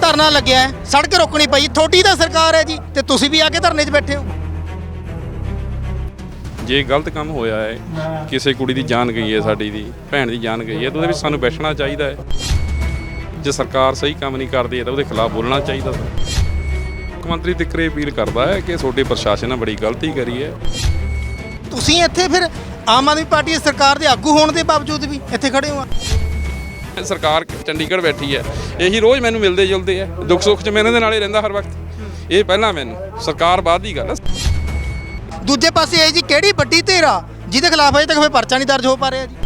ਧਰਨਾ ਲੱਗਿਆ ਹੈ ਸੜਕ ਰੋਕਣੀ ਪਈ ਥੋੜੀ ਤਾਂ ਸਰਕਾਰ ਹੈ ਜੀ ਤੇ ਤੁਸੀਂ ਵੀ ਆ ਕੇ ਧਰਨੇ 'ਚ ਬੈਠੇ ਹੋ। ਜੇ ਗਲਤ ਕੰਮ ਹੋਇਆ ਹੈ ਕਿਸੇ ਕੁੜੀ ਦੀ ਜਾਨ ਗਈ ਹੈ ਸਾਡੀ ਦੀ ਭੈਣ ਦੀ ਜਾਨ ਗਈ ਹੈ ਤਾਂ ਉਹਦੇ ਵਿੱਚ ਸਾਨੂੰ ਬੈਠਣਾ ਚਾਹੀਦਾ ਹੈ। ਜੇ ਸਰਕਾਰ ਸਹੀ ਕੰਮ ਨਹੀਂ ਕਰਦੀ ਹੈ ਤਾਂ ਉਹਦੇ ਖਿਲਾਫ ਬੋਲਣਾ ਚਾਹੀਦਾ ਸੀ ਮੁੱਖ ਮੰਤਰੀ ਤਿੱਕਰੇ ਅਪੀਲ ਕਰਦਾ ਹੈ ਕਿ ਤੁਹਾਡੇ ਪ੍ਰਸ਼ਾਸਨ ਨੇ ਬੜੀ ਗਲਤੀ ਕਰੀ ਹੈ। ਤੁਸੀਂ ਇੱਥੇ ਫਿਰ ਆਮ ਆਦਮੀ ਪਾਰਟੀ ਦੀ ਸਰਕਾਰ ਦੇ ਆਗੂ ਹੋਣ ਦੇ ਬਾਵਜੂਦ ਵੀ ਇੱਥੇ ਖੜੇ ਹੋ ਸਰਕਾਰ ਚੰਡੀਗੜ੍ਹ ਬੈਠੀ ਹੈ। ਇਹੀ ਰੋਜ਼ ਮੈਨੂੰ ਮਿਲਦੇ ਜੁਲਦੇ ਆ ਦੁੱਖ ਸੁੱਖ 'ਚ ਮੈਂ ਇਹਨਾਂ ਦੇ ਨਾਲ ਹੀ ਰਹਿੰਦਾ ਹਰ ਵਕਤ। ਇਹ ਪਹਿਲਾਂ ਮੈਨੂੰ ਸਰਕਾਰ ਬਾਅਦ ਦੀ ਗੱਲ ਹੈ। ਦੂਜੇ ਪਾਸੇ ਇਹ ਜੀ ਕਿਹੜੀ ਵੱਡੀ ਧੇਰਾ ਜਿਹਦੇ ਖਿਲਾਫ ਅਜੇ ਤੱਕ ਕੋਈ ਪਰਚਾ ਨਹੀਂ ਦਰਜ ਹੋ ਪਾ ਰਿਹਾ ਜੀ?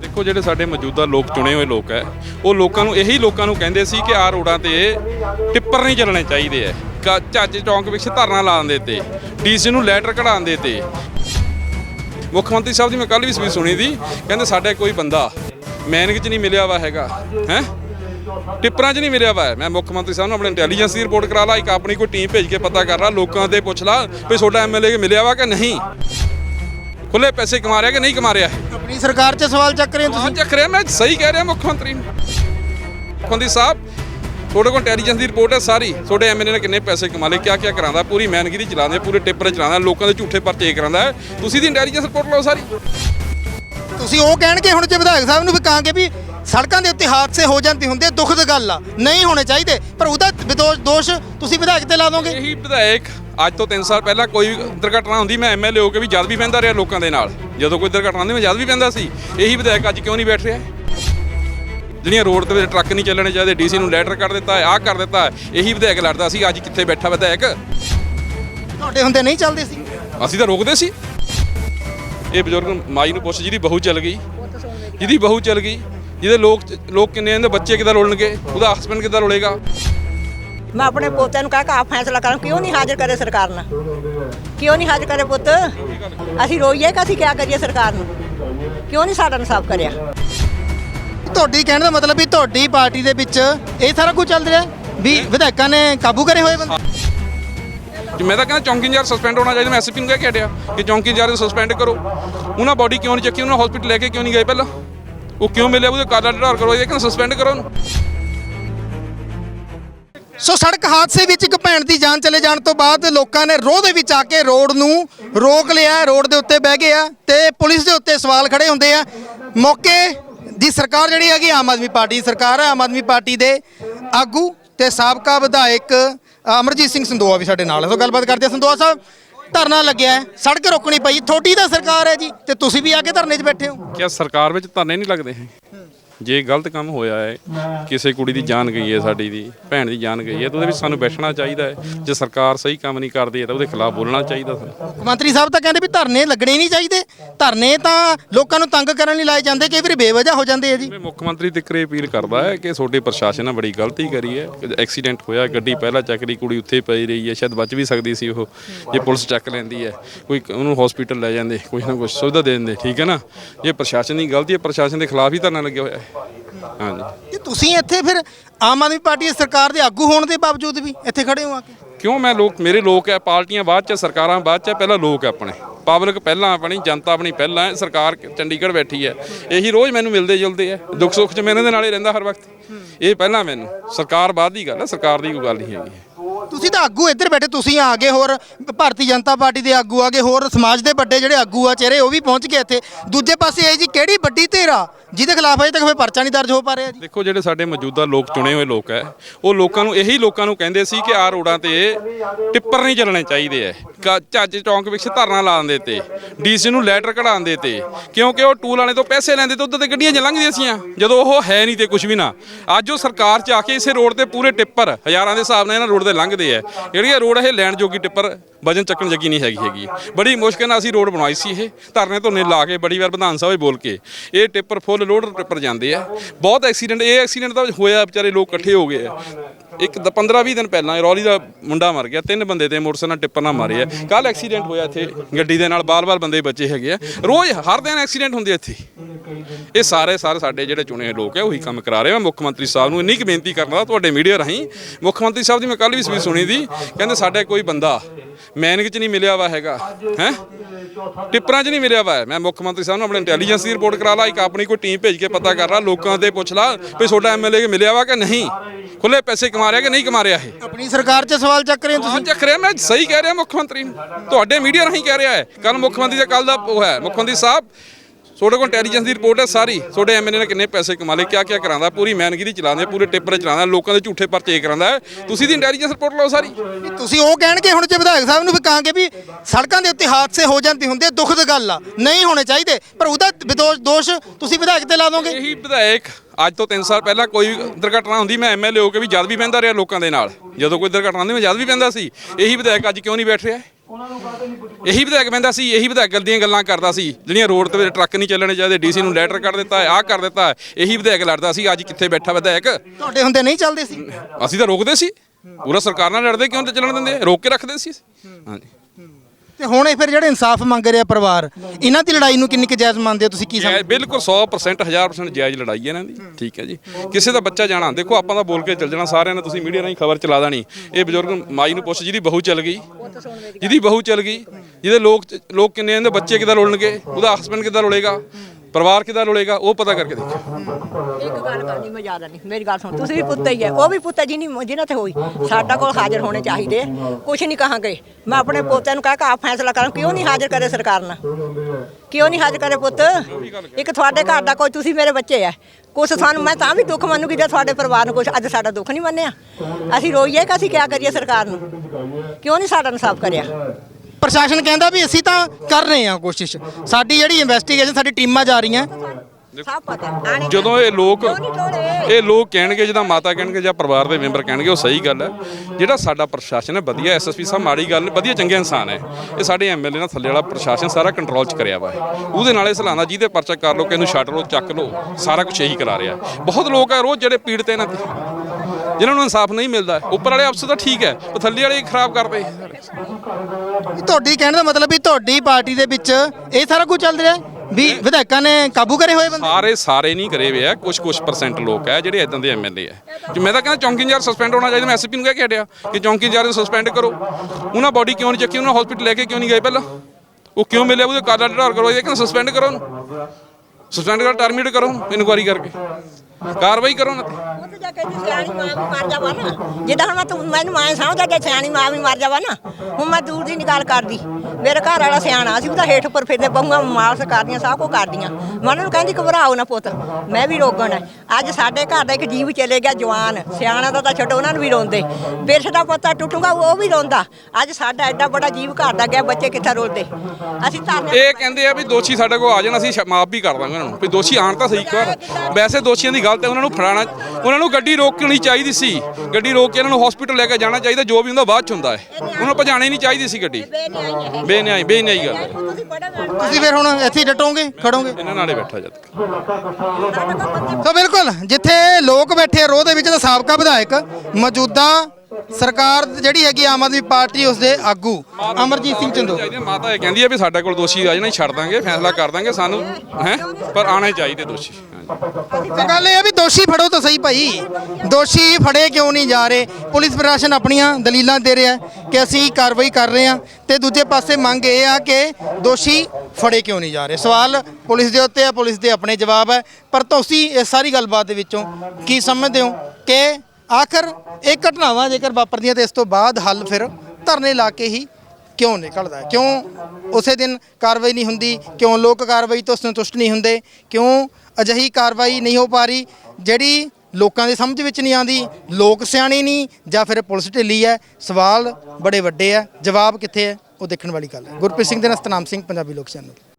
ਦੇਖੋ ਜਿਹੜੇ ਸਾਡੇ ਮੌਜੂਦਾ ਲੋਕ ਚੁਣੇ ਹੋਏ ਲੋਕ ਹੈ ਉਹ ਲੋਕਾਂ ਨੂੰ ਇਹੀ ਲੋਕਾਂ ਨੂੰ ਕਹਿੰਦੇ ਸੀ ਕਿ ਆ ਰੋਡਾਂ ਤੇ ਟਿੱਪਰ ਨਹੀਂ ਚੱਲਣੇ ਚਾਹੀਦੇ ਐ ਚੱਜ ਚੌਂਕ ਵਿੱਚ ਧਰਨਾ ਲਾਉਣ ਦੇ ਤੇ ਡੀਸੀ ਨੂੰ ਲੈਟਰ ਕਢਾਉਣ ਦੇ ਤੇ। ਮੁੱਖ ਮੰਤਰੀ ਸਾਹਿਬ ਦੀ ਮੈਂ ਕੱਲ ਵੀ ਸਪੀਚ ਸੁਣੀ ਦੀ ਕਹਿੰਦੇ ਸਾਡੇ ਕੋਈ ਬੰਦਾ ਮੈਨਿੰਗ 'ਚ ਨਹੀਂ ਮਿਲਿਆ ਵਾ ਹੈਗਾ। ਹੈ? ਟਿੱਪਰਾਂ 'ਚ ਨਹੀਂ ਮਿਲਿਆ ਵਾ। ਮੈਂ ਮੁੱਖ ਮੰਤਰੀ ਸਾਹਿਬ ਨੂੰ ਆਪਣੇ ਇੰਟੈਲੀਜੈਂਸ ਦੀ ਰਿਪੋਰਟ ਕਰਾ ਲਾ ਇੱਕ ਆਪਣੀ ਕੋਈ ਟੀਮ ਭੇਜ ਕੇ ਪਤਾ ਕਰ ਲਾ ਲੋਕਾਂ ਤੇ ਪੁੱਛ ਲਾ ਵੀ ਤੁਹਾਡਾ ਐਮਐਲਏ ਮਿਲਿਆ ਵਾ ਕਿ ਨਹੀਂ? ਖੁੱਲੇ ਪੈਸੇ ਕਮਾ ਰਿਹਾ ਕਿ ਨਹੀਂ ਕਮਾ ਰਿਹਾ? ਆਪਣੀ ਸਰਕਾਰ 'ਚ ਸਵਾਲ ਚੱਕ ਰਹੇ ਤੁਸੀਂ? ਚੱਕ ਰਿਹਾ ਮੈਂ ਸਹੀ ਕਹਿ ਰਿਹਾ ਮੁੱਖ ਮੰਤਰੀ ਮੰਤਰੀ ਸਾਹਿਬ ਤੁਹਾਡੇ ਕੋਲ ਇੰਟੈਲੀਜੈਂਸ ਦੀ ਰਿਪੋਰਟ ਹੈ ਸਾਰੀ। ਤੁਹਾਡੇ ਐਮਐਲਏ ਨੇ ਕਿੰਨੇ ਪੈਸੇ ਕਮਾ ਲਏ ਕਿਆ ਕਿਆ ਕਰਾਂਦਾ ਪੂਰੀ ਮੈਨਗਿਰੀ ਚਲਾਉਂਦੇ ਪੂਰੇ ਟਿੱਪਰ ਚਲਾਉਂਦਾ ਲੋਕਾਂ ਦੇ ਝੂਠੇ ਪਰਚੇ ਕਰਾਂਦਾ ਹੈ। ਤੁਸੀਂ ਦੀ ਇੰਟੈਲੀਜੈਂਸ ਰਿਪੋਰਟ ਲਓ ਸਾਰੀ। ਤੁਸੀਂ ਉਹ ਕਹਿਣਗੇ ਹੁਣ ਜੇ ਵਿਧਾਇਕ ਸਾਹਿਬ ਨੂੰ ਵੀ ਕਹਾਂਗੇ ਵੀ ਸੜਕਾਂ ਦੇ ਉੱਤੇ ਹਾਦਸੇ ਹੋ ਜਾਂਦੇ ਹੁੰਦੇ ਦੁੱਖ ਦੀ ਗੱਲ ਆ ਨਹੀਂ ਹੋਣੇ ਚਾਹੀਦੇ ਪਰ ਉਹਦਾ ਵਿਦੋਸ਼ ਦੋਸ਼ ਤੁਸੀਂ ਵਿਧਾਇਕ ਤੇ ਲਾ ਦੋਗੇ। ਇਹੀ ਵਿਧਾਇਕ ਅੱਜ ਤੋਂ 3 ਸਾਲ ਪਹਿਲਾਂ ਕੋਈ ਦੁਰਘਟਨਾ ਹੁੰਦੀ ਮੈਂ ਐਮਐਲਏ ਹੋ ਕੇ ਵੀ ਜਦ ਵੀ ਪੈਂਦਾ ਰਿਹਾ ਲੋਕਾਂ ਦੇ ਨਾਲ। ਜਦੋਂ ਕੋਈ ਦੁਰਘਟਨਾ ਹੁੰਦੀ ਮੈਂ ਜਦ ਵੀ ਪੈਂਦਾ ਸੀ। ਇਹੀ ਵਿਧਾਇਕ ਅੱਜ ਕਿਉਂ ਨਹੀਂ ਬੈਠ ਰਿਹਾ? ਜਿਹੜੀਆਂ ਰੋਡ ਤੇ ਟਰੱਕ ਨਹੀਂ ਚੱਲਣੇ ਚਾਹੀਦੇ ਡੀਸੀ ਨੂੰ ਲੈਟਰ ਕੱਢ ਦਿੱਤਾ ਆਹ ਕਰ ਦਿੱਤਾ ਇਹੀ ਵਿਧਾਇਕ ਲੜਦਾ ਸੀ ਅੱਜ ਕਿੱਥੇ ਬੈਠਾ ਵਿਧਾਇਕ? ਤੁਹਾਡੇ ਹੁੰਦੇ ਨਹੀਂ ਚੱਲਦੇ ਸੀ। ਅਸੀਂ ਤਾਂ ਰੋਕਦੇ ਸੀ। ਇਹ ਬਜ਼ੁਰਗ ਮਾਈ ਨੂੰ ਪੁੱਛ ਜਿਹਦੀ ਬਹੂ ਚੱਲ ਗਈ ਜਿਹਦੀ ਬਹੂ ਚੱਲ ਗਈ ਜਿਹਦੇ ਲੋਕ ਲੋਕ ਕਿੰਨੇ ਇਹਦੇ ਬੱਚੇ ਕਿੱਦਾਂ ਰੋਲਣਗੇ ਉਹਦਾ ਹਸਬੰਡ ਕਿੱਦਾਂ ਰੋਲੇਗਾ? ਮੈਂ ਆਪਣੇ ਪੋਤਿਆਂ ਨੂੰ ਕਹਿ ਕੇ ਆਪ ਫੈਸਲਾ ਕਰਾਂ ਕਿਉਂ ਨਹੀਂ ਹਾਜ਼ਰ ਕਰੇ ਸਰਕਾਰ ਨੇ ਕਿਉਂ ਨਹੀਂ ਹਾਜ਼ਰ ਕਰੇ ਪੁੱਤ? ਅਸੀਂ ਰੋਈਏ ਕਿ ਅਸੀਂ ਕਿਆ ਕਰੀਏ ਸਰਕਾਰ ਨੂੰ? ਕਿਉਂ ਨਹੀਂ ਸਾਡਾ ਇਨਸਾਫ ਕਰਿਆ? ਤੁਹਾਡੀ ਕਹਿਣ ਦਾ ਮਤਲਬ ਵੀ ਤੁਹਾਡੀ ਪਾਰਟੀ ਦੇ ਵਿੱਚ ਇਹ ਸਾਰਾ ਕੁਝ ਚੱਲ ਰਿਹਾ? ਵੀ ਵਿਧਾਇਕਾਂ ਨੇ ਕਾਬੂ ਕਰੇ ਹੋਏ ਬੰਦੇ? ਮੈਂ ਤਾਂ ਕਹਿੰਦਾ ਚੌਂਕੀ ਇੰਚਾਰਜ ਸਸਪੈਂਡ ਹੋਣਾ ਚਾਹੀਦਾ, ਮੈਂ ਐਸਪੀ ਨੂੰ ਕਹਿ ਕੇ ਹਟਿਆ ਕਿ ਚੌਂਕੀ ਇੰਚਾਰਜ ਸਸਪੈਂਡ ਕਰੋ। ਉਹਨਾਂ ਬਾਡੀ ਕਿਉਂ ਨਹੀਂ ਚੱਕੀ, ਉਹਨਾਂ ਹਸਪੀਟਲ ਲੈ ਕੇ ਕਿਉਂ ਨਹੀਂ ਗਏ ਪਹਿਲਾਂ? ਉਹ ਕਿਉਂ ਮਿਲਿਆ ਉਹਦੇ ਕਾਲਾ ਢਾਰ ਕਰੋ ਇਹ ਕਹਿੰਦਾ ਸਸਪੈਂਡ ਕਰੋ ਉਹਨੂੰ। ਸੋ ਸੜਕ ਹਾਦਸੇ ਵਿੱਚ ਇੱਕ ਭੈਣ ਦੀ ਜਾਨ ਚਲੇ ਜਾਣ ਤੋਂ ਬਾਅਦ ਲੋਕਾਂ ਨੇ ਰੋਹ ਦੇ ਵਿੱਚ ਆ ਕੇ ਰੋਡ ਨੂੰ ਰੋਕ ਲਿਆ, ਰੋਡ ਦੇ ਉੱਤੇ ਬਹਿ ਗਏ ਆ ਤੇ ਪੁਲਿਸ ਦੇ ਉੱਤੇ ਸਵਾਲ ਖੜੇ ਹੁੰਦੇ ਆ। ਮੌਕੇ ਦੀ ਸਰਕਾਰ ਜਿਹੜੀ ਹੈਗੀ, ਆਮ ਆਦਮੀ ਪਾਰਟੀ ਦੀ ਸਰਕਾਰ ਹੈ ਆਮ ਆਦਮੀ ਪਾਰਟੀ ਦੇ ਆਗੂ ਤੇ ਸਾਬਕਾ ਵਿਧਾਇਕ ਅਮਰਜੀਤ ਸਿੰਘ ਸੰਦੋਆ ਵੀ ਸਾਡੇ ਨਾਲ ਹੈ। ਸੋ ਗੱਲਬਾਤ ਕਰਦੇ ਆ ਸੰਦੋਆ ਸਾਹਿਬ, ਧਰਨਾ ਲੱਗਿਆ ਹੈ, ਸੜਕ ਰੋਕਣੀ ਪਈ ਤੁਹਾਡੀ ਤਾਂ ਸਰਕਾਰ ਹੈ ਜੀ, ਤੇ ਤੁਸੀਂ ਵੀ ਆ ਕੇ ਧਰਨੇ 'ਚ ਬੈਠੇ ਹੋ। ਕਿਆ ਸਰਕਾਰ ਵਿੱਚ ਧਰਨੇ ਨਹੀਂ ਲੱਗਦੇ? ਹੈ ਜੇ ਗਲਤ ਕੰਮ ਹੋਇਆ ਹੈ ਕਿਸੇ ਕੁੜੀ ਦੀ ਜਾਨ ਗਈ ਹੈ ਸਾਡੀ ਦੀ ਭੈਣ ਦੀ ਜਾਨ ਗਈ ਹੈ ਤਾਂ ਉਹਦੇ ਵਿੱਚ ਸਾਨੂੰ ਬੈਠਣਾ ਚਾਹੀਦਾ ਹੈ। ਜੇ ਸਰਕਾਰ ਸਹੀ ਕੰਮ ਨਹੀਂ ਕਰਦੀ ਹੈ ਤਾਂ ਉਹਦੇ ਖਿਲਾਫ ਬੋਲਣਾ ਚਾਹੀਦਾ ਸਾਨੂੰ। ਮੁੱਖ ਮੰਤਰੀ ਸਾਹਿਬ ਤਾਂ ਕਹਿੰਦੇ ਵੀ ਧਰਨੇ ਲੱਗਣੇ ਨਹੀਂ ਚਾਹੀਦੇ। ਧਰਨੇ ਤਾਂ ਲੋਕਾਂ ਨੂੰ ਤੰਗ ਕਰਨ ਲਈ ਲਾਏ ਜਾਂਦੇ ਕਈ ਵਾਰੀ ਬੇਵਜ੍ਹਾ ਹੋ ਜਾਂਦੇ ਆ ਜੀ। ਮੈਂ ਮੁੱਖ ਮੰਤਰੀ ਤਿੱਕਰੇ ਅਪੀਲ ਕਰਦਾ ਹੈ ਕਿ ਤੁਹਾਡੇ ਪ੍ਰਸ਼ਾਸਨ ਨੇ ਬੜੀ ਗਲਤੀ ਕਰੀ ਹੈ ਕਿ ਐਕਸੀਡੈਂਟ ਹੋਇਆ ਗੱਡੀ ਪਹਿਲਾਂ ਚੱਕ ਲਈ ਕੁੜੀ ਉੱਥੇ ਪਈ ਰਹੀ ਹੈ ਸ਼ਾਇਦ ਬਚ ਵੀ ਸਕਦੀ ਸੀ ਉਹ ਜੇ ਪੁਲਿਸ ਚੱਕ ਲੈਂਦੀ ਹੈ। ਕੋਈ ਉਹਨੂੰ ਹਸਪੀਟਲ ਲੈ ਜਾਂਦੇ ਕੁਝ ਨਾ ਕੁਝ ਸੁਵਿਧਾ ਦੇ ਦਿੰਦੇ ਠੀਕ ਹੈ ਨਾ? ਜੇ ਪ੍ਰਸ਼ਾਸਨ ਦੀ ਗਲਤੀ ਹੈ ਪ੍ਰਸ਼ਾਸਨ ਦੇ ਖਿਲਾਫ ਹੀ ਧਰਨਾ ਲੱਗਿਆ ਹੋਇਆ ਹੈ। ਹਾਂਜੀ। ਤੇ ਤੁਸੀਂ ਇੱਥੇ ਫਿਰ ਆਮ ਆਦਮੀ ਪਾਰਟੀ ਦੀ ਸਰਕਾਰ ਦੇ ਆਗੂ ਹੋਣ ਦੇ ਬਾਵਜੂਦ ਵੀ ਇੱਥੇ ਖੜੇ ਹੋ ਆ ਕੇ? ਕਿਉਂ ਮੈਂ ਲੋਕ ਮੇਰੇ ਲੋਕ ਹੈ ਪਾਰਟੀਆਂ ਬਾਅਦ ਚ ਸਰਕਾਰਾਂ ਬਾਅਦ ਚ ਪਹਿਲਾਂ ਲੋਕ ਹੈ ਆਪਣੇ। ਪਬਲਿਕ ਪਹਿਲਾਂ ਆਪਣੀ ਜਨਤਾ ਆਪਣੀ ਪਹਿਲਾਂ ਹੈ ਸਰਕਾਰ ਚੰਡੀਗੜ੍ਹ ਬੈਠੀ ਹੈ। ਇਹੀ ਰੋਜ਼ ਮੈਨੂੰ ਮਿਲਦੇ ਜੁਲਦੇ ਆ ਦੁੱਖ ਸੁੱਖ 'ਚ ਮੈਂ ਇਹਨਾਂ ਦੇ ਨਾਲ ਹੀ ਰਹਿੰਦਾ ਹਰ ਵਕਤ। ਇਹ ਪਹਿਲਾਂ ਮੈਨੂੰ। ਸਰਕਾਰ ਬਾਅਦ ਦੀ ਗੱਲ ਹੈ ਸਰਕਾਰ ਦੀ ਕੋਈ ਗੱਲ ਨਹੀਂ ਹੈਗੀ। ਤੁਸੀਂ ਤਾਂ ਆਗੂ ਇੱਧਰ ਬੈਠੇ, ਤੁਸੀਂ ਆ ਗਏ ਹੋਰ ਭਾਰਤੀ ਜਨਤਾ ਪਾਰਟੀ ਦੇ ਆਗੂ ਆ ਗਏ ਹੋਰ ਸਮਾਜ ਦੇ ਵੱਡੇ ਜਿਹੜੇ ਆਗੂ ਆ ਚਿਹਰੇ, ਉਹ ਵੀ ਪਹੁੰਚ ਗਏ ਇੱਥੇ। ਦੂਜੇ ਪਾਸੇ ਇਹ ਜੀ ਕਿਹੜੀ ਵੱਡੀ ਧੇਰਾ ਜਿਹਦੇ ਖਿਲਾਫ ਅਜੇ ਤੱਕ ਕੋਈ ਪਰਚਾ ਨਹੀਂ ਦਰਜ ਹੋ ਪਾ ਰਿਹਾ ਜੀ? ਦੇਖੋ, ਜਿਹੜੇ ਸਾਡੇ ਮੌਜੂਦਾ ਲੋਕ ਚੁਣੇ ਹੋਏ ਲੋਕ ਹੈ ਉਹ ਲੋਕਾਂ ਨੂੰ, ਇਹੀ ਲੋਕਾਂ ਨੂੰ ਕਹਿੰਦੇ ਸੀ ਕਿ ਆ ਰੋਡਾਂ ਤੇ ਟਿੱਪਰ ਨਹੀਂ ਚੱਲਣੇ ਚਾਹੀਦੇ ਐ ਕ- ਚੱਜ ਚੌਂਕ ਵਿੱਚ ਧਰਨਾ ਲਾਉਣ ਦੇ ਤੇ, ਡੀਸੀ ਨੂੰ ਲੈਟਰ ਕਢਾਉਣ ਦੇ ਤੇ, ਕਿਉਂਕਿ ਉਹ ਟੂਲ ਵਾਲੇ ਤੋਂ ਪੈਸੇ ਲੈਂਦੇ ਤੇ ਉੱਧਰ ਤੇ ਗੱਡੀਆਂ ਚ ਲੰਘਦੀਆਂ ਸੀਆਂ, ਜਦੋਂ ਉਹ ਹੈ ਨਹੀਂ ਤੇ ਕੁਝ ਵੀ ਨਾ। ਅੱਜ ਉਹ ਸਰਕਾਰ ਚ ਆ ਕੇ ਇਸੇ ਰੋਡ ਤੇ ਪੂਰੇ ਟਿੱਪਰ, ਹਜ਼ਾਰਾਂ ਦੇ ਹਿਸਾਬ ਨਾਲ ਇਹਨਾਂ ਰੋਡ ਤੇ ਲੰਘ ਲੰਘਦੇ ਆ। ਜਿਹੜੀਆਂ ਰੋਡ ਇਹ ਲੈਣ ਜੋਗੀ ਟਿੱਪਰ ਵਜਨ ਚੱਕਣ ਜੱਗੀ ਨਹੀਂ ਹੈਗੀ ਹੈਗੀ। ਬੜੀ ਮੁਸ਼ਕਿਲ ਨਾਲ ਅਸੀਂ ਰੋਡ ਬਣਾਈ ਸੀ ਇਹ। ਧਰਨੇ ਧੋਨੇ ਲਾ ਕੇ ਬੜੀ ਵਾਰ ਵਿਧਾਨ ਸਭਾ 'ਚ ਬੋਲ ਕੇ। ਇਹ ਟਿੱਪਰ ਫੁੱਲ ਲੋਡ ਟਿੱਪਰ ਜਾਂਦੇ ਆ। ਬਹੁਤ ਐਕਸੀਡੈਂਟ ਇਹ ਐਕਸੀਡੈਂਟ ਤਾਂ ਹੋਇਆ, ਵਿਚਾਰੇ ਲੋਕ ਇਕੱਠੇ ਹੋ ਗਏ ਆ। ਇੱਕ 15-20 ਦਿਨ ਪਹਿਲਾਂ ਰੌਲੀ ਦਾ ਮੁੰਡਾ ਮਰ ਗਿਆ, ਤਿੰਨ ਬੰਦੇ ਤੇ ਮੋਟਰਸਾਈਕਲ ਨਾਲ ਟਿੱਪਰ ਨਾਲ ਮਾਰੇ ਆ। ਕੱਲ ਐਕਸੀਡੈਂਟ ਹੋਇਆ ਇੱਥੇ, ਗੱਡੀ ਦੇ ਨਾਲ ਬਾਲ-ਬਾਲ ਬੰਦੇ ਬਚੇ ਹੈਗੇ ਆ। ਰੋਜ਼ ਹਰ ਦਿਨ ਐਕਸੀਡੈਂਟ ਹੁੰਦੇ ਆ ਇੱਥੇ। ਇਹ ਸਾਰੇ ਸਾਰੇ ਸਾਡੇ ਜਿਹੜੇ ਚੁਣੇ ਹੋਏ ਲੋਕ ਆ, ਉਹੀ ਕੰਮ ਕਰਾ ਰਹੇ ਆ। ਮੁੱਖ ਮੰਤਰੀ ਸਾਹਿਬ ਨੂੰ ਇੰਨੀ ਕੁ ਬੇਨਤੀ ਕਰਨਾ ਤੁਹਾਡੇ ਮੀਡੀਆ ਰਾਹੀਂ, ਮੁੱਖ ਮੰਤਰੀ ਸਾਹਿਬ ਦੀ ਮੈਂ ਕੱਲ ਵੀ ਸਪੀਚ ਸੁਣੀ ਦੀ, ਕਹਿੰਦੇ ਸਾਡੇ ਕੋਈ ਬੰਦਾ ਮੈਨਿਕ ਚ ਨਹੀਂ ਮਿਲਿਆ ਵਾ ਹੈਗਾ, ਹੈ? ਟਿੱਪਰਾਂ 'ਚ ਨਹੀਂ ਮਿਲਿਆ ਵਾ। ਮੈਂ ਮੁੱਖ ਮੰਤਰੀ ਸਾਹਿਬ ਨੂੰ ਆਪਣੇ ਇੰਟੈਲੀਜੈਂਸ ਦੀ ਰਿਪੋਰਟ ਕਰਾ ਲਾ, ਇੱਕ ਆਪਣੀ ਕੋਈ ਟੀਮ ਭੇਜ ਕੇ ਪਤਾ ਕਰ ਲਾ, ਲੋਕਾਂ ਤੇ ਪੁੱਛ ਲਾ ਵੀ ਤੁਹਾਡਾ ਐਮਐਲਏ ਮਿਲਿਆ ਵਾ ਕਿ ਨਹੀਂ? ਖੁੱਲੇ ਪੈਸੇ ਕਮਾ ਰਿਹਾ ਕਿ ਨਹੀਂ ਕਮਾ ਰਿਹਾ ਇਹ? ਆਪਣੀ ਸਰਕਾਰ 'ਚ ਸਵਾਲ ਚੱਕ ਰਹੇ ਹੋ ਹਾਂ ਤੁਸੀਂ? ਚੱਕ ਰਿਹਾ ਮੈਂ ਸਹੀ ਕਹਿ ਰਿਹਾ ਮੁੱਖ ਮੰਤਰੀ ਨੂੰ। ਤੁਹਾਡੇ ਮੀਡੀਆ ਰਾਹੀਂ ਕਹਿ ਰਿਹਾ ਹੈ। ਕੱਲ ਮੁੱਖ ਮੰਤਰੀ ਦਾ ਕੱਲ ਦਾ ਉਹ ਹੈ ਮੁੱਖ ਮੰਤਰੀ ਸਾਹਿਬ ਤੁਹਾਡੇ ਕੋਲ ਇੰਟੈਲੀਜੈਂਸ ਦੀ ਰਿਪੋਰਟ ਹੈ ਸਾਰੀ। ਤੁਹਾਡੇ ਐਮਐਲਏ ਨੇ ਕਿੰਨੇ ਪੈਸੇ ਕਮਾ ਲਏ ਕਿਆ ਕਿਆ ਕਰਾਂਦਾ ਪੂਰੀ ਮੈਨਗਿਰੀ ਚਲਾਉਂਦਾ ਪੂਰੇ ਟਿੱਪਰ ਚਲਾਉਂਦਾ ਲੋਕਾਂ ਦੇ ਝੂਠੇ ਪਰਚੇ ਕਰਾਂਦਾ ਹੈ। ਤੁਸੀਂ ਦੀ ਇੰਟੈਲੀਜੈਂਸ ਰਿਪੋਰਟ ਲਓ ਸਾਰੀ। ਤੁਸੀਂ ਉਹ ਕਹਿਣਗੇ ਹੁਣ ਜੇ ਵਿਧਾਇਕ ਸਾਹਿਬ ਨੂੰ ਵੀ ਕਹਾਂਗੇ ਵੀ ਸੜਕਾਂ ਦੇ ਉੱਤੇ ਹਾਦਸੇ ਹੋ ਜਾਂਦੇ ਹੁੰਦੇ ਦੁੱਖ ਦੀ ਗੱਲ ਆ ਨਹੀਂ ਹੋਣੇ ਚਾਹੀਦੇ ਪਰ ਉਹਦਾ ਵਿਦੋਸ਼ ਦੋਸ਼ ਤੁਸੀਂ ਵਿਧਾਇਕ ਤੇ ਲਾ ਦੋਗੇ। ਇਹੀ ਵਿਧਾਇਕ ਅੱਜ ਤੋਂ 3 ਸਾਲ ਪਹਿਲਾਂ ਕੋਈ ਦੁਰਘਟਨਾ ਹੁੰਦੀ ਮੈਂ ਐਮਐਲਏ ਹੋ ਕੇ ਵੀ ਜਦ ਵੀ ਬਹਿੰਦਾ ਰਿਹਾ ਲੋਕਾਂ ਦੇ ਨਾਲ। ਜਦੋਂ ਕੋਈ ਦੁਰਘਟਨਾ ਹੁੰਦੀ ਮੈਂ ਜਦ ਵੀ ਬਹਿੰਦਾ ਸੀ। ਇਹੀ ਵਿਧਾਇਕ ਅੱਜ ਕਿਉਂ ਨਹੀਂ ਬੈਠ ਰਿਹਾ? ਇਹੀ ਵਿਧਾਇਕ ਬਹਿੰਦਾ ਸੀ ਇਹੀ ਵਿਧਾਇਕ ਦੀਆਂ ਗੱਲਾਂ ਕਰਦਾ ਸੀ। ਜਿਹੜੀਆਂ ਰੋਡ ਤੇ ਟਰੱਕ ਨਹੀਂ ਚੱਲਣੇ ਚਾਹੀਦੇ ਡੀਸੀ ਨੂੰ ਲੈਟਰ ਕਰ ਦਿੱਤਾ ਆਹ ਕਰ ਦਿੱਤਾ ਇਹੀ ਵਿਧਾਇਕ ਲੜਦਾ ਸੀ ਅੱਜ ਕਿੱਥੇ ਬੈਠਾ ਵਿਧਾਇਕ? ਤੁਹਾਡੇ ਹੁੰਦੇ ਨਹੀਂ ਚੱਲਦੇ ਸੀ? ਅਸੀਂ ਤਾਂ ਰੋਕਦੇ ਸੀ। ਪੂਰਾ ਸਰਕਾਰ ਨਾਲ ਲੜਦੇ ਕਿਉਂ ਤੇ ਚੱਲਣ ਦਿੰਦੇ? ਰੋਕ ਕੇ ਰੱਖਦੇ ਸੀ ਹਾਂਜੀ। ਤੇ ਹੁਣ ਇਹ ਫਿਰ ਜਿਹੜੇ ਇਨਸਾਫ ਮੰਗ ਰਿਹਾ ਪਰਿਵਾਰ, ਇਹਨਾਂ ਦੀ ਲੜਾਈ ਨੂੰ ਕਿੰਨੀ ਕੁ ਜਾਇਜ਼ ਮੰਨਦੇ ਹੋ ਤੁਸੀਂ ਕੀ ਸਮਝ ਜਾਇਜ਼ ਬਿਲਕੁਲ 100% 1000% ਜਾਇਜ਼ ਲੜਾਈ ਹੈ ਇਹਨਾਂ ਦੀ, ਠੀਕ ਹੈ ਜੀ। ਕਿਸੇ ਦਾ ਬੱਚਾ ਜਾਣਾ, ਦੇਖੋ ਆਪਾਂ ਤਾਂ ਬੋਲ ਕੇ ਚੱਲ ਜਾਣਾ, ਸਾਰਿਆਂ ਨੇ ਤੁਸੀਂ ਮੀਡੀਆ ਰਾਹੀਂ ਖਬਰ ਚਲਾ ਦੇਣੀ। ਇਹ ਬਜ਼ੁਰਗ ਮਾਈ ਨੂੰ ਪੁੱਛ, ਜਿਹਦੀ ਬਹੂ ਚੱਲ ਗਈ, ਜਿਹਦੀ ਬਹੂ ਚੱਲ ਗਈ, ਜਿਹਦੇ ਲੋਕ ਲੋਕ ਕਿੰਨੇ ਇਹਦੇ ਬੱਚੇ ਕਿੱਦਾਂ ਰੋਲਣਗੇ, ਉਹਦਾ ਹਸਬੰਡ ਕਿੱਦਾਂ ਰੋਲੇਗਾ? ਪਰਿਵਾਰ ਕਿੱਦਾਂ ਰੋਲੇਗਾ, ਉਹ ਪਤਾ ਕਰਕੇ ਦੇਖੋ। ਇੱਕ ਗੱਲ ਕਰਨੀ, ਮੈਂ ਜ਼ਿਆਦਾ ਨਹੀਂ ਮੇਰੀ ਗੱਲ ਸੁਣ, ਤੁਸੀਂ ਵੀ ਪੁੱਤ ਹੀ ਹੈ, ਉਹ ਵੀ ਪੁੱਤ ਜੀ ਨਹੀਂ ਜਿਹਨਾਂ ਤੇ ਹੋਈ, ਸਾਡਾ ਕੋਲ ਹਾਜ਼ਰ ਹੋਣੇ ਚਾਹੀਦੇ ਕੁਛ ਨਹੀਂ ਕਹਾਂਗੇ। ਮੈਂ ਆਪਣੇ ਪੋਤੇ ਨੂੰ ਕਹਿ ਕੇ ਆਪ ਫੈਸਲਾ ਕਰਾਂ, ਕਿਉਂ ਨਹੀਂ ਹਾਜ਼ਰ ਕਰੇ ਸਰਕਾਰ ਨਾਲ? ਕਿਉਂ ਨਹੀਂ ਹਾਜ਼ਰ ਕਰੇ ਪੁੱਤ? ਇੱਕ ਤੁਹਾਡੇ ਘਰ ਦਾ ਕੋਈ, ਤੁਸੀਂ ਮੇਰੇ ਬੱਚੇ ਆ। ਕੁਛ ਸਾਨੂੰ, ਮੈਂ ਤਾਂ ਵੀ ਦੁੱਖ ਮੰਨੂਗੀ ਜੇ ਤੁਹਾਡੇ ਪਰਿਵਾਰ ਨੂੰ ਕੁਛ ਅੱਜ ਸਾਡਾ ਦੁੱਖ ਨਹੀਂ ਮੰਨਿਆ। ਅਸੀਂ ਰੋਈਏ ਕਿ ਅਸੀਂ ਕਿਆ ਕਰੀਏ ਸਰਕਾਰ ਨੂੰ? ਕਿਉਂ ਨਹੀਂ ਸਾਡਾ ਇਨਸਾਫ ਕਰਿਆ? ਪ੍ਰਸ਼ਾਸਨ ਕਹਿੰਦਾ ਵੀ ਅਸੀਂ ਤਾਂ ਕਰ ਰਹੇ ਹਾਂ ਕੋਸ਼ਿਸ਼। ਸਾਡੀ ਜਿਹੜੀ ਇਨਵੈਸਟੀਗੇਸ਼ਨ ਸਾਡੀ ਟੀਮਾਂ ਜਾ ਰਹੀਆਂ। ਸਭ ਪਤਾ ਜਦੋਂ ਇਹ ਲੋਕ ਇਹ ਲੋਕ ਕਹਿਣਗੇ ਜਿਹਦਾ ਮਾਤਾ ਕਹਿਣਗੇ ਜਾਂ ਪਰਿਵਾਰ ਦੇ ਮੈਂਬਰ ਕਹਿਣਗੇ ਉਹ ਸਹੀ ਗੱਲ ਹੈ। ਜਿਹੜਾ ਸਾਡਾ ਪ੍ਰਸ਼ਾਸਨ ਹੈ ਵਧੀਆ ਐਸਐਸਪੀ ਸਾਹਿਬ ਮਾੜੀ ਗੱਲ ਨਹੀਂ ਵਧੀਆ ਚੰਗੇ ਇਨਸਾਨ ਹੈ। ਇਹ ਸਾਡੇ ਐਮਐਲਏ ਨਾਲ ਥੱਲੇ ਵਾਲਾ ਪ੍ਰਸ਼ਾਸਨ ਸਾਰਾ ਕੰਟਰੋਲ 'ਚ ਕਰਿਆ ਵਾ ਹੈ ਉਹਦੇ ਨਾਲ ਇਹ ਸਲਾਨਾ ਜਿਹਦੇ ਪਰਚਾ ਕਰ ਲੋ ਕਿਹਨੂੰ ਛੱਡ ਲੋ ਚੱਕ ਲੋ ਸਾਰਾ ਕੁਝ ਇਹੀ ਕਰਾ ਰਿਹਾ। ਬਹੁਤ ਲੋਕ ਹੈ ਰੋਜ਼ ਜਿਹੜੇ ਪੀੜਤ ਇਹਨਾਂ ਤੇ। ਜਿਨ੍ਹਾਂ ਨੂੰ ਇਨਸਾਫ ਨਹੀਂ ਮਿਲਦਾ ਉੱਪਰ ਵਾਲੇ ਅਫਸਰ ਤਾਂ ਠੀਕ ਹੈ ਪਰ ਥੱਲੇ ਵਾਲੇ ਖਰਾਬ ਕਰਦੇ ਤੁਹਾਡੀ ਕਹਿਣ ਦਾ ਮਤਲਬ ਵੀ ਤੁਹਾਡੀ ਪਾਰਟੀ ਦੇ ਵਿੱਚ ਇਹ ਸਾਰਾ ਕੁਝ ਚੱਲ ਰਿਹਾ ਹੈ? ਵੀ ਵਿਧਾਇਕਾਂ ਨੇ ਕਾਬੂ ਕਰੇ ਹੋਏ ਬੰਦੇ? ਸਾਰੇ ਸਾਰੇ ਨਹੀਂ ਕਰੇ ਵੇ ਆ ਕੁਝ ਕੁਝ ਪਰਸੈਂਟ ਲੋਕ ਹੈ ਜਿਹੜੇ ਇਦਾਂ ਦੇ ਐਮਐਲਏ ਆ। ਜੇ ਮੈਂ ਤਾਂ ਕਹਿੰਦਾ ਚੌਂਕੀ ਇੰਚਾਰਜ ਸਸਪੈਂਡ ਹੋਣਾ ਚਾਹੀਦਾ ਮੈਂ ਐਸਪੀ ਨੂੰ ਕਹਿ ਕੇ ਹਟਿਆ ਕਿ ਚੌਂਕੀ ਇੰਚਾਰਜ ਨੂੰ ਸਸਪੈਂਡ ਕਰੋ। ਉਹਨਾਂ ਬਾਡੀ ਕਿਉਂ ਨਹੀਂ ਚੱਕੀ ਉਹਨਾਂ ਹਸਪੀਟਲ ਲੈ ਕੇ ਕਿਉਂ ਨਹੀਂ ਗਏ ਪਹਿਲਾਂ? ਉਹ ਕਿਉਂ ਮਿਲਿਆ? ਉਹਦੇ ਕਾਲਾ ਢਾਰ ਕਰੋ ਇਹ ਕਹਿੰਦਾ ਸਸਪੈਂਡ ਕਰੋ ਉਹਨੂੰ। ਸਸਪੈਂਡ ਕਰ ਟਰਮੀਨੇਟ ਕਰੋ ਇਨਕੁਆਰੀ ਕਰਕੇ। ਕਾਰਵਾਈ ਕਰੋ ਨਾ। ਤੇ ਉੱਥੇ ਜਾ ਕੇ ਜੇ ਸਿਆਣੀ ਮਾਂ ਵੀ ਮਰ ਜਾਵਾ ਨਾ। ਜਿੱਦਾਂ ਹੁਣ ਮੈਂ ਤੂੰ ਮੈਨੂੰ ਮਾਂ ਸਮਝਦਾ ਜੇ ਸਿਆਣੀ ਮਾਂ ਵੀ ਮਰ ਜਾਵਾ ਨਾ। ਹੁਣ ਮੈਂ ਦੂਰ ਦੀ ਨਿਕਾਲ ਕਰਦੀ। ਮੇਰੇ ਘਰ ਵਾਲਾ ਸਿਆਣਾ ਸੀ ਉਹਦਾ ਹੇਠ ਉੱਪਰ ਫਿਰਦੇ ਬਹੂਆਂ ਮਾਲਸ ਕਰਦੀਆਂ ਸਭ ਕੁਝ ਕਰਦੀਆਂ। ਮੈਂ ਉਹਨਾਂ ਨੂੰ ਕਹਿੰਦੀ ਘਬਰਾਓ ਨਾ ਪੁੱਤ। ਮੈਂ ਵੀ ਰੋਗਣ ਹੈ ਅੱਜ ਸਾਡੇ ਘਰ ਦਾ ਇੱਕ ਜੀਵ ਚਲੇ ਗਿਆ ਜਵਾਨ। ਸਿਆਣਾ ਦਾ ਤਾਂ ਛੱਡੋ ਉਹਨਾਂ ਨੂੰ ਵੀ ਰੋਂਦੇ। ਬਿਰਸ਼ ਦਾ ਪੋਤਾ ਟੁੱਟੂਗਾ ਉਹ ਵੀ ਰੋਂਦਾ। ਅੱਜ ਸਾਡਾ ਐਡਾ ਬੜਾ ਜੀਵ ਘਰ ਦਾ ਗਿਆ ਬੱਚੇ ਕਿੱਥੇ ਰੋਲਦੇ ਅਸੀਂ ਧਰਨੇ ਇਹ ਕਹਿੰਦੇ ਆ ਵੀ ਦੋਸ਼ੀ ਸਾਡੇ ਕੋਲ ਆ ਜਾਣ ਅਸੀਂ ਮਾਫ ਵੀ ਕਰ ਦਾਂਗੇ ਉਹਨਾਂ ਨੂੰ। ਵੀ ਦੋਸ਼ੀ ਆਣ ਤਾਂ ਸਹੀ ਇੱਕ ਵਾਰ। ਵੈਸੇ ਦੋਸ਼ੀਆਂ ਦੀ ਗਲਤ ਹੈ ਉਹਨਾਂ ਨੂੰ ਫੜਾਣਾ ਉਹਨਾਂ ਨੂੰ ਗੱਡੀ ਰੋਕਣੀ ਚਾਹੀਦੀ ਸੀ। ਗੱਡੀ ਰੋਕ ਕੇ ਇਹਨਾਂ ਨੂੰ ਹਸਪੀਟਲ ਲੈ ਕੇ ਜਾਣਾ ਚਾਹੀਦਾ ਜੋ ਵੀ ਹੁੰਦਾ ਬਾਅਦ ਚ ਹੁੰਦਾ ਹੈ। ਉਹਨਾਂ ਨੂੰ ਭਜਾਣੀ ਨਹੀਂ ਚਾਹੀਦੀ ਸੀ ਗੱਡੀ। ਬੇਨਿਆਈ ਬੇਨਿਆਈ ਗੱਲ ਹੈ। ਤੁਸੀਂ ਫਿਰ ਹੁਣ ਇੱਥੇ ਹੀ ਡਟੋਗੇ ਖੜੋਗੇ? ਇਹਨਾਂ ਨਾਲੇ ਬੈਠਾ ਜਦ ਤੱਕ। ਸੋ ਬਿਲਕੁਲ ਜਿੱਥੇ ਲੋਕ ਬੈਠੇ ਆ ਰੋਹ ਦੇ ਵਿੱਚ ਤਾਂ ਸਾਬਕਾ ਵਿਧਾਇਕ ਮੌਜੂਦਾ ਸਰਕਾਰ ਜਿਹੜੀ ਹੈਗੀ ਆਮ ਆਦਮੀ ਪਾਰਟੀ ਉਸ ਦੇ ਆਗੂ ਅਮਰਜੀਤ ਸਿੰਘ ਚੰਦੋ। ਚਾਹੀਦੇ ਮਾਤਾ ਇਹ ਕਹਿੰਦੀ ਹੈ ਵੀ ਸਾਡੇ ਕੋਲ ਦੋਸ਼ੀ ਆ ਜਾਣਾ ਛੱਡ ਦਾਂਗੇ ਫੈਸਲਾ ਕਰ ਦਾਂਗੇ ਸਾਨੂੰ ਹੈ? ਪਰ ਆਣੇ ਚਾਹੀਦੇ ਦੋਸ਼ੀ। ਤੇ ਗੱਲ ਇਹ ਹੈ ਵੀ ਦੋਸ਼ੀ ਫੜੋ ਤਾਂ ਸਹੀ ਭਾਈ। ਦੋਸ਼ੀ ਫੜੇ ਕਿਉਂ ਨਹੀਂ ਜਾ ਰਹੇ? ਪੁਲਿਸ ਪ੍ਰਸ਼ਾਸਨ ਆਪਣੀਆਂ ਦਲੀਲਾਂ ਦੇ ਰਿਹਾ ਕਿ ਅਸੀਂ ਕਾਰਵਾਈ ਕਰ ਰਹੇ ਹਾਂ ਤੇ ਦੂਜੇ ਪਾਸੇ ਮੰਗ ਇਹ ਆ ਕਿ ਦੋਸ਼ੀ ਫੜੇ ਕਿਉਂ ਨਹੀਂ ਜਾ ਰਹੇ? ਸਵਾਲ ਪੁਲਿਸ ਦੇ ਉੱਤੇ ਹੈ ਪੁਲਿਸ ਦੇ ਆਪਣੇ ਜਵਾਬ ਹੈ। ਪਰ ਤੁਸੀਂ ਇਸ ਸਾਰੀ ਗੱਲਬਾਤ ਦੇ ਵਿੱਚੋਂ ਕੀ ਸਮਝਦੇ ਹੋ ਕਿ ਆਖਰ ਇਹ ਘਟਨਾਵਾਂ ਜੇਕਰ ਵਾਪਰਦੀਆਂ ਤੇ ਇਸ ਤੋਂ ਬਾਅਦ ਹੱਲ ਫਿਰ ਧਰਨੇ ਲਾ ਕੇ ਹੀ ਕਿਉਂ ਨਿਕਲਦਾ ਹੈ? ਕਿਉਂ ਉਸੇ ਦਿਨ ਕਾਰਵਾਈ ਨਹੀਂ ਹੁੰਦੀ? ਕਿਉਂ ਲੋਕ ਕਾਰਵਾਈ ਤੋਂ ਸੰਤੁਸ਼ਟ ਨਹੀਂ ਹੁੰਦੇ? ਕਿਉਂ ਅਜਿਹੀ ਕਾਰਵਾਈ ਨਹੀਂ ਹੋ ਪਾ ਰਹੀ ਜਿਹੜੀ ਲੋਕਾਂ ਦੇ ਸਮਝ ਵਿੱਚ ਨਹੀਂ ਆਉਂਦੀ? ਲੋਕ ਸਿਆਣੇ ਨਹੀਂ ਜਾਂ ਫਿਰ ਪੁਲਿਸ ਢਿੱਲੀ ਹੈ? ਸਵਾਲ ਬੜੇ ਵੱਡੇ ਹੈ। ਜਵਾਬ ਕਿੱਥੇ ਹੈ? ਉਹ ਦੇਖਣ ਵਾਲੀ ਗੱਲ ਹੈ। ਗੁਰਪ੍ਰੀਤ ਸਿੰਘ ਦੇ ਨਾਲ ਸਤਨਾਮ ਸਿੰਘ, ਪੰਜਾਬੀ ਲੋਕ ਚੈਨਲ।